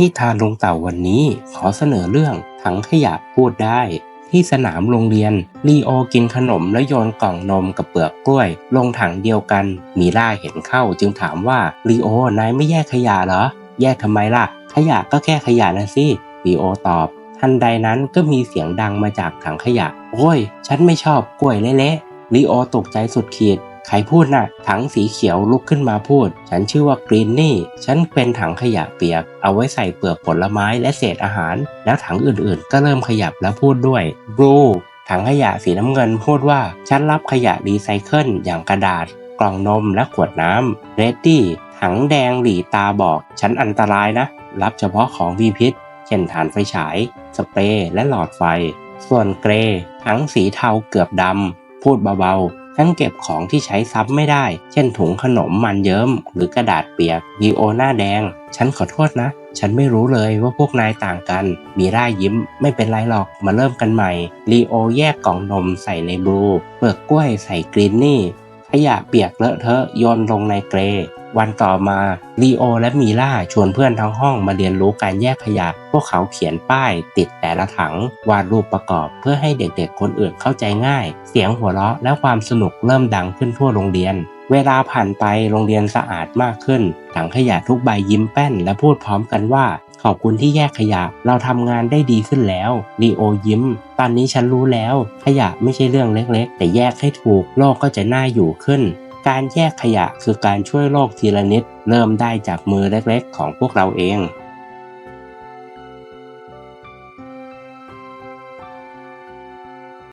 นิทานลงเต่าวันนี้ขอเสนอเรื่องถังขยะพูดได้ ที่สนามโรงเรียนลีโอกินขนมแล้วโยนกล่องนมกับเปลือกกล้วย ลงถังเดียวกัน มีล่าเห็นเข้าจึงถามว่าลีโอนายไม่แยกขยะเหรอ แยกทำไมล่ะ ขยะก็แค่ขยะนะสิลีโอตอบ ทันใดนั้นก็มีเสียงดังมาจากถังขยะ โอ้ย ฉันไม่ชอบกล้วยเละๆลีโอตกใจสุดขีด ใครพูดน่ะ ถังสีเขียวลุกขึ้นมาพูด ฉันชื่อว่ากรีนนี่ ฉันเป็นถังขยะเปียก เอาไว้ใส่เปลือกผลไม้และเศษอาหาร แล้วถังอื่นๆ ก็เริ่มขยับแล้วพูดด้วยบลูถังขยะสีน้ำเงินพูดว่า ฉันรับขยะรีไซเคิลอย่างกระดาษ กล่องนมและขวดน้ำเรดดี้ถังแดงหลีตาบอก ฉันอันตรายนะ รับเฉพาะของมีพิษ เช่นถ่านไฟฉาย สเปรย์และหลอดไฟ ส่วนเกรย์ถังสีเทาเกือบดำพูดเบาๆ ทั้งเก็บของที่ใช้ซ้ำไม่ได้ เช่นถุงขนมมันเยิ้ม หรือกระดาษเปียกวีโอหน้าแดง ฉันขอโทษนะ ฉันไม่รู้เลยว่าพวกนายต่างกัน มีร่ายิ้ม ไม่เป็นไรหรอก มาเริ่มกันใหม่ ลีโอแยกกล่องนมใส่ในบลู เปลือกกล้วยใส่กรีนนี่ ขยะเปียกเลอะเทอะโยนลงในเกร วันต่อมาลีโอและมีล่าชวนเพื่อนทั้งห้องมาเรียนรู้การแยกขยะ พวกเขาเขียนป้ายติดแต่ละถัง วาดรูปประกอบเพื่อให้เด็กๆคนอื่นเข้าใจง่าย เสียงหัวเราะและความสนุกเริ่มดังขึ้นทั่วโรงเรียน เวลาผ่านไปโรงเรียนสะอาดมากขึ้น ถังขยะทุกใบยิ้มแป้น และพูดพร้อมกันว่า ขอบคุณที่แยกขยะ เราทำงานได้ดีขึ้นแล้วลีโอยิ้ม ตอนนี้ฉันรู้แล้ว ขยะไม่ใช่เรื่องเล็กๆ แต่แยกให้ถูกโลกก็จะน่าอยู่ขึ้น การแยกขยะคือการช่วยโลกทีละนิด เริ่มได้จากมือเล็กๆ ของพวกเราเอง